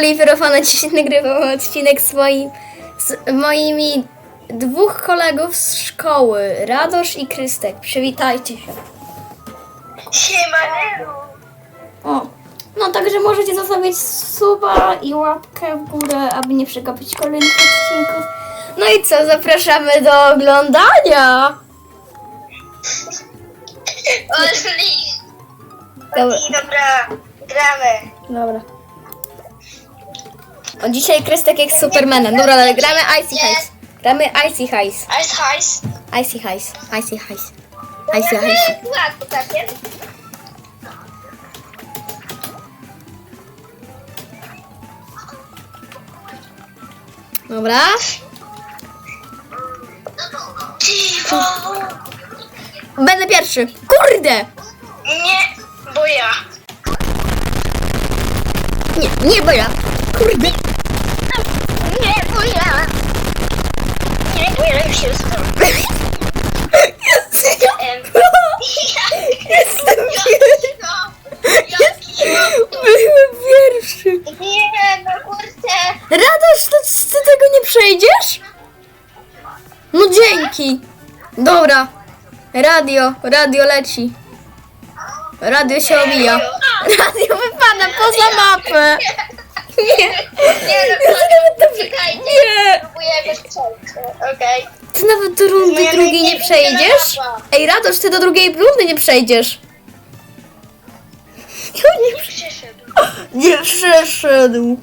Oliver Ofana dzisiaj nagrywał odcinek swoim, z moimi dwóch kolegów z szkoły, Radosz i Krystek. Przywitajcie się. Siemanero! O, no także możecie zostawić suba i łapkę w górę, aby nie przegapić kolejnych odcinków. No i co, zapraszamy do oglądania. Oli! Dobra. Dobra, gramy. Dobra. O, dzisiaj Krystek jest Supermanem. Dobra, ale gramy Icy Heist. Gramy Icy Heist. Ice Heist. Icy Heist. Icy Heist. Icy Heist. Dobra. Będę pierwszy. Kurde! Nie, bo ja. Nie, nie, bo ja. Kurde. Nie, bo ja. Nie, ja już. Jest. Em, Jestem pierwszy. Jaki Byłem pierwszy. Nie, no kurczę. Radość, to ty tego nie przejdziesz? No dzięki. Dobra. Radio, radio leci. Radio się omija. Radio wypada poza mapę. Nie. Nie, no nawet do... czekajcie. Nie. Próbujemy przejść. Okej. Ty nawet do rundy Nie, drugiej nie przejdziesz? mapa. Ej, Radosz, ty do drugiej rundy nie przejdziesz. Nie, Nie przyszedł. nie przeszedł.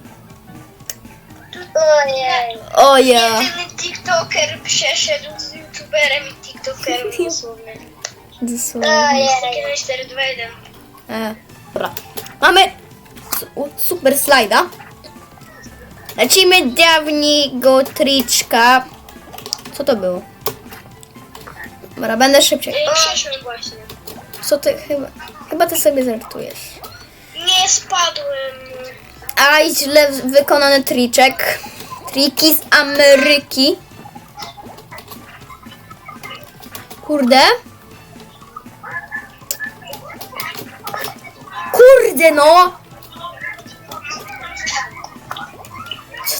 Ojej. O ja. Jedyny TikToker przeszedł z YouTuberem i TikTokerem dosłownie. Dosłownie. Ojej. 4, 2, 1. E, dobra. Mamy su- super slajda. Lecimy dawnego triczka. Co to było? Dobra, będę szybciej. Przeszedł właśnie. Co ty chyba... Chyba ty sobie żartujesz. Nie spadłem. A źle wykonany triczek. Triki z Ameryki. Kurde. Kurde no!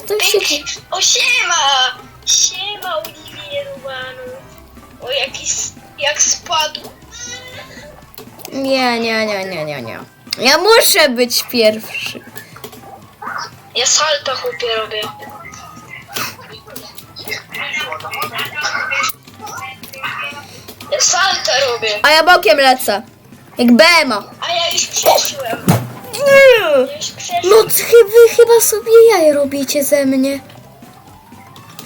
To się? O siema! Siema Oliwier Romanu. O jaki s- jak spadł. Nie, nie, nie, nie, nie, nie. Ja muszę być pierwszy. Ja salto chłopie robię. Ja salto robię. A ja bokiem lecę. Jak Bema. A ja już przeszłem. Nie. No wy chyba sobie jaja robicie ze mnie.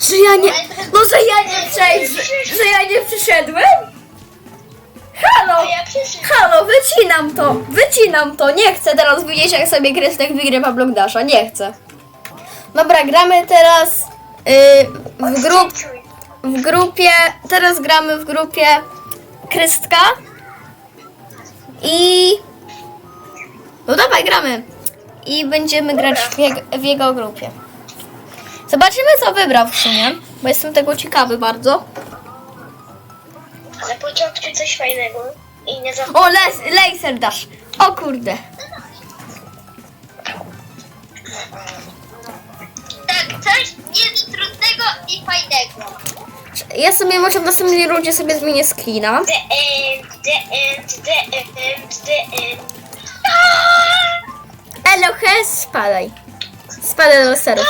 Że ja nie... No że ja nie przejdę, że ja nie przyszedłem? Halo! Ja. Halo, wycinam to! Wycinam to! Nie chcę teraz widzieć jak sobie Krystek wygrywa Block Dasha. Nie chcę. Dobra, gramy teraz yy, w, grup, w grupie... Teraz gramy w grupie Krystka i... No dawaj, gramy. I będziemy grać w jego, w jego grupie. Zobaczymy, co wybrał w sumie, bo jestem tego ciekawy bardzo. Na początku coś fajnego. I nie za... O, les, laser dash. O kurde. Tak, coś nietrudnego i fajnego. Ja sobie może w następnej rundzie sobie zmienię screena. The end, the end, the end, the end. Elohe, spadaj. Spadaj do laserów.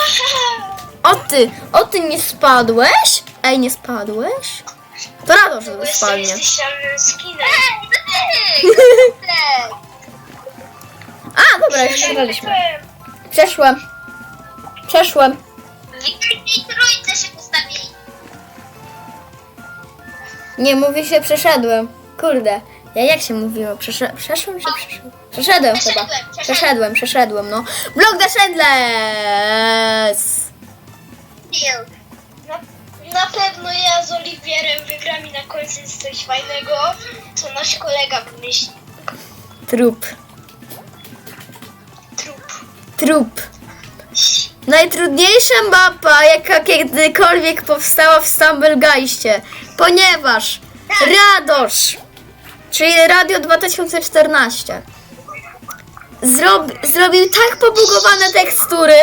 O ty, o ty nie spadłeś? Ej, nie spadłeś? To rado, że Bo spadnie. jesteś szalonym skinem. A, dobra, już przegraliśmy. Przeszłem. Przeszłem. W jakiej trójce się ustawili? Nie, mówi się przeszedłem. Kurde. Ja jak się mówiło? Przesz przeszłem czy przeszedłem? Przeszedłem chyba. Przeszedłem, przeszedłem. Przeszedłem, przeszedłem, no. Blok the Shendless! Na, na pewno ja z Oliwierem wygram i na końcu jest coś fajnego, co nasz kolega wymyśli. Trup. Trup. Trup. Najtrudniejsza mapa, jaka kiedykolwiek powstała w Stumblegeistie, ponieważ Radosz, czyli Radio 2014, zrob, zrobił tak pobugowane tekstury,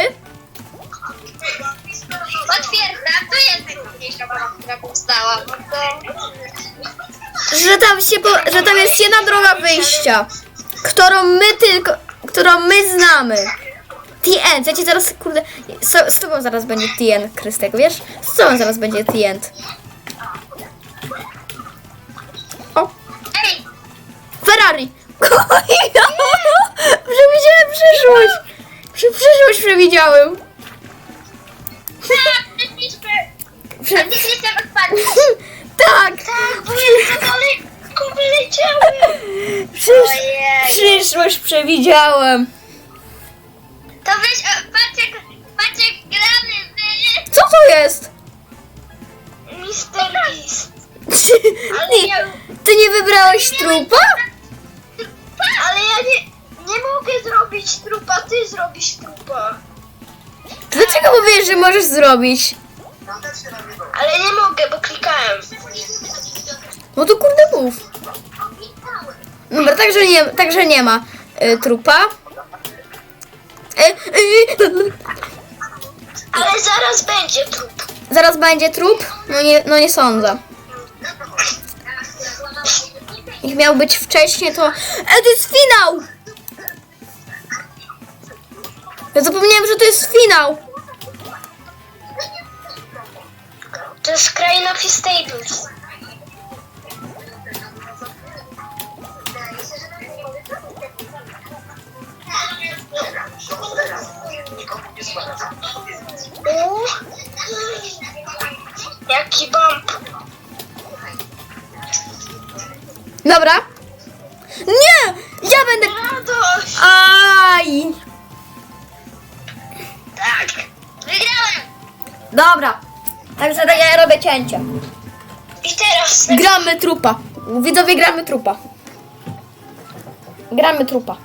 Potwierdzam, to jest najtrudniejsza mapa, która powstała. No to... że tam się, po, że tam jest jedna droga wyjścia, którą my tylko, którą my znamy. The End. Ja ci zaraz, kurde, z, z tobą zaraz będzie The End, Krystek, wiesz? Z tobą zaraz będzie The End. Ferrari! Przewidziałem przyszłość! Przy- Przyszłość przewidziałem! tak. Prze- ty jestem odpadł. tak! Tak, bo za daleko wyleciałem. Przysz- Ojej. przyszłość przewidziałem! To weź, o, jak, patrz jak gramy my. Co to jest? Mister Beast. Nie, ty nie wybrałeś trupa? Zrobić trupa, ty zrobisz trupa. Dlaczego mówisz, że możesz zrobić? Ale nie mogę, bo klikałem. No to kurde mów. Dobra, także nie, także nie ma y, trupa. Y, y, Ale zaraz będzie trup. zaraz będzie trup? No nie, no nie sądzę. Ich miał być wcześniej, to... E, to jest finał! Ja zapomniałem, że to jest finał. To jest kraina Fistables. Uuu. Jaki bump. Dobra. Dobra. Także to ja robię cięcie. I teraz Gramy trupa. Widzowie, gramy trupa. Gramy trupa.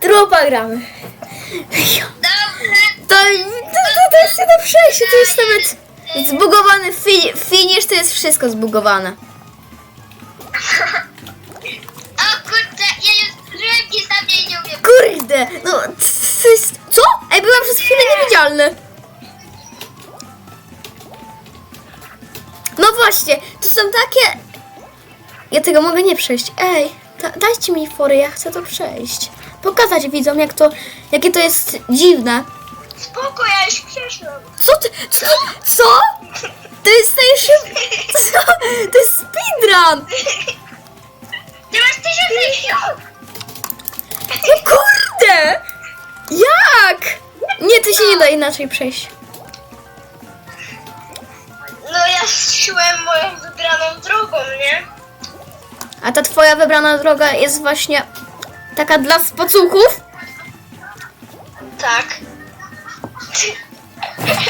Trupa gramy. To, to, to, to jest jedno przejście, to jest nawet zbugowany fi, finish, to jest wszystko zbugowane. O kurczę, ja już. Kurde, no. Co? Chwilę niewidzialny. No właśnie, to są takie... Ja tego mogę nie przejść. Ej, da, dajcie mi fory, ja chcę to przejść. Pokazać widzom, jak to, jakie to jest dziwne. Spoko, ja już przeszłam. Co ty? Co? Co? To jest najszybszy... Co? To jest speedrun! Ty masz tysiąc inaczej przejść. No ja szłem moją wybraną drogą, nie? A ta twoja wybrana droga jest właśnie taka dla spacuchów? Tak.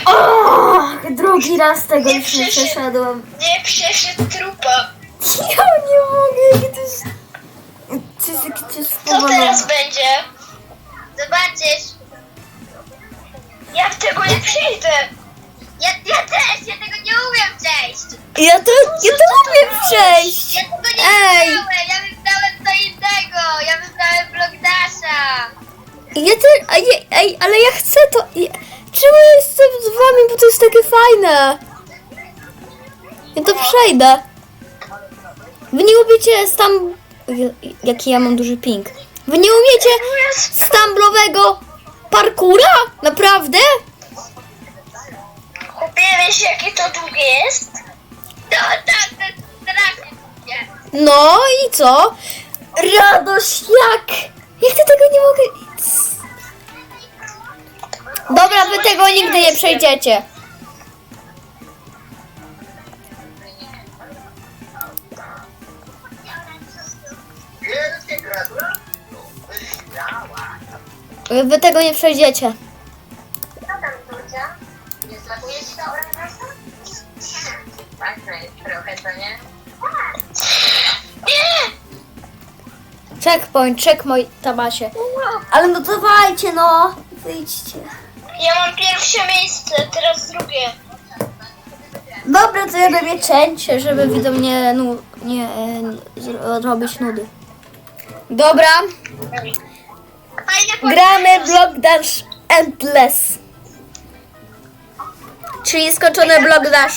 O, drugi raz tego Nie już nie przeszedł. przeszedłem. Nie przeszedł trupa. Ja ej, ale ja chcę to... Ja, czemu jestem z wami, bo to jest takie fajne. Ja to przejdę. Wy nie umiecie stam... Ja- Jaki ja mam duży ping. Wy nie umiecie stamblowego parkura? Naprawdę? Chłopie, wiesz jakie to długie jest? No tak, strasznie długie. No i co? Radość jak? Jak ty tego nie mogę... Dobra, wy tego nigdy nie przejdziecie. Wy tego nie przejdziecie. Checkpoint, checkpoint, Tamasie. Ale no dawajcie, no. Wyjdźcie. Ja mam pierwsze miejsce, teraz drugie. Dobra, to ja robię cięcie, żeby widzom nie, nu, nie e, zro- robić nudy. Dobra, Fajne gramy Block Dash Endless. Czyli skończony Block Dash.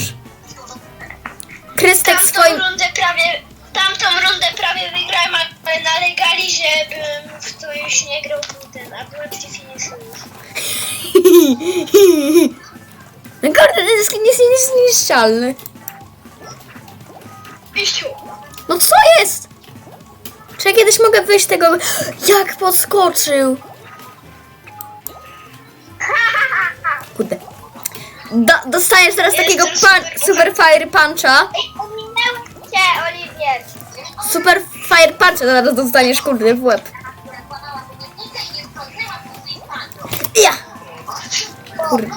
Krystek Tamtą swoim... rundę prawie, tamtą rundę prawie wygrałem, żebym w nie grał był ten, a byłem finiszu już. No kurde, ten jest jest niezniszczalny. Piściu. No co jest? Czy ja kiedyś mogę wyjść tego... Jak podskoczył! Kurde. Do, dostajesz teraz takiego Jestem pan, super fire puncha. Ej, ominęły cię, Oliwier. Super fire puncha zaraz dostaniesz kurde w łeb. Kurde.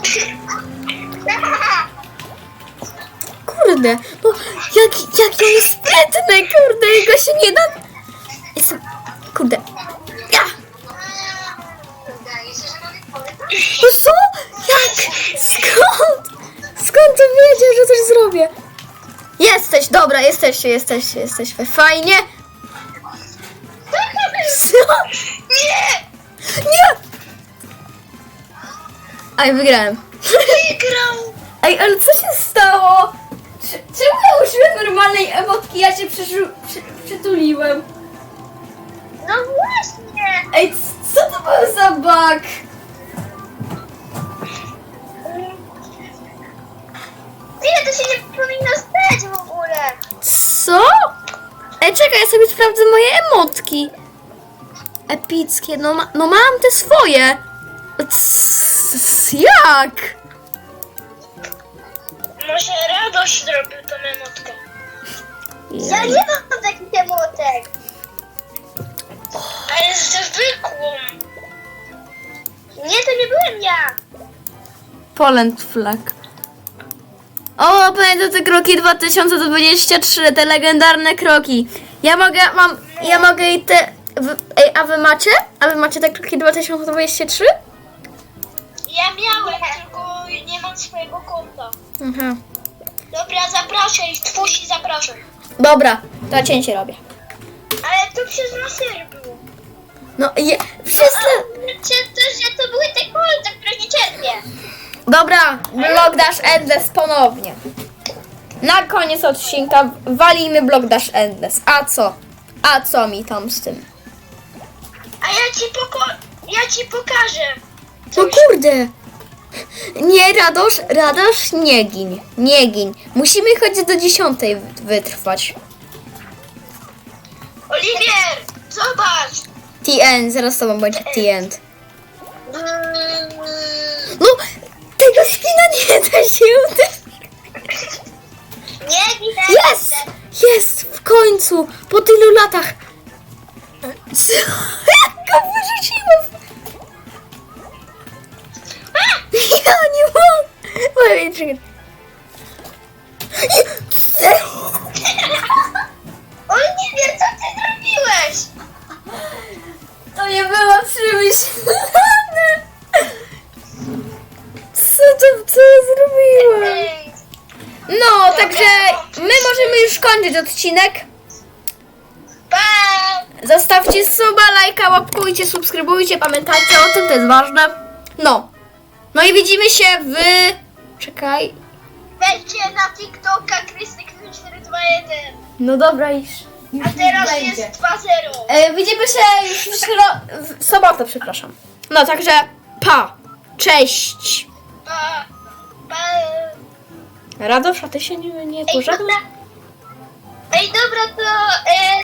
Kurde, no jak, jak on jest sprytny, kurde, jego się nie da... Jestem... Kurde. Ja! No co? Jak? Skąd? Skąd to wiedział, że coś zrobię? Jesteś, dobra, jesteście, jesteście, jesteśmy. Fajnie. Co? Nie! Nie! Aj, wygrałem. Wygrał! Ej, ale co się stało? Czy- Czemu ja użyłem normalnej emotki, ja się przyszu- przy, przytuliłem? No właśnie! Ej, c- co to był za bug? Ile to się nie powinno stać w ogóle? Co? Ej, czekaj, ja sobie sprawdzę moje emotki. Epickie, no, ma, no mam te swoje. Jak? Może radość zrobił tą emotkę. Ja Ja nie mam takich emotek. Ale zwykłą. Nie, to nie byłem ja. Poland flag. O, pamiętam te kroki 2023, te legendarne kroki. Ja mogę, mam, ja mogę i te... Wy, ej, a wy macie? A wy macie te kroki 2023? Ja miałem, tylko nie mam swojego konta. Aha. Dobra, zapraszaj, twój zapraszam. Dobra, to cięcie robię. Ale to przez lasery było. No, je, wszyscy... To, że to były te kolce, które nie cierpię? Dobra, Block Dash Endless ponownie. Na koniec odcinka walimy Block Dash Endless. A co? A co mi tam z tym? A ja ci poko... Ja ci pokażę. No kurde! Nie, Radosz, Radosz, nie gin, nie gin. Musimy choć do dziesiątej wytrwać. Oliwier, zobacz. TN, zaraz z tobą będzie TN. Mm, No, tego skina nie da się. Nie. Jest! Jest! W końcu! Po tylu latach! Co? Jak go wyrzuciłem? Ja mogę! Oj, czekaj. Oliwier, co ty zrobiłeś? To nie było przemyślane! Co to, co ja zrobiłem? Ej, No, także my możemy już kończyć odcinek. Pa! Zostawcie suba, lajka, łapkujcie, subskrybujcie, pamiętajcie o tym, to jest ważne. No. No i widzimy się w... Czekaj. Wejdźcie na TikToka Krystyk0421. No dobra, iż. A teraz jest 2-0. E, widzimy się już w, śro... w sobotę, przepraszam. No, także pa. Cześć. Pa! Pa! Radosz, a ty się nie, nie Ej, pożegnasz? dobra. Ej, dobra, to... E,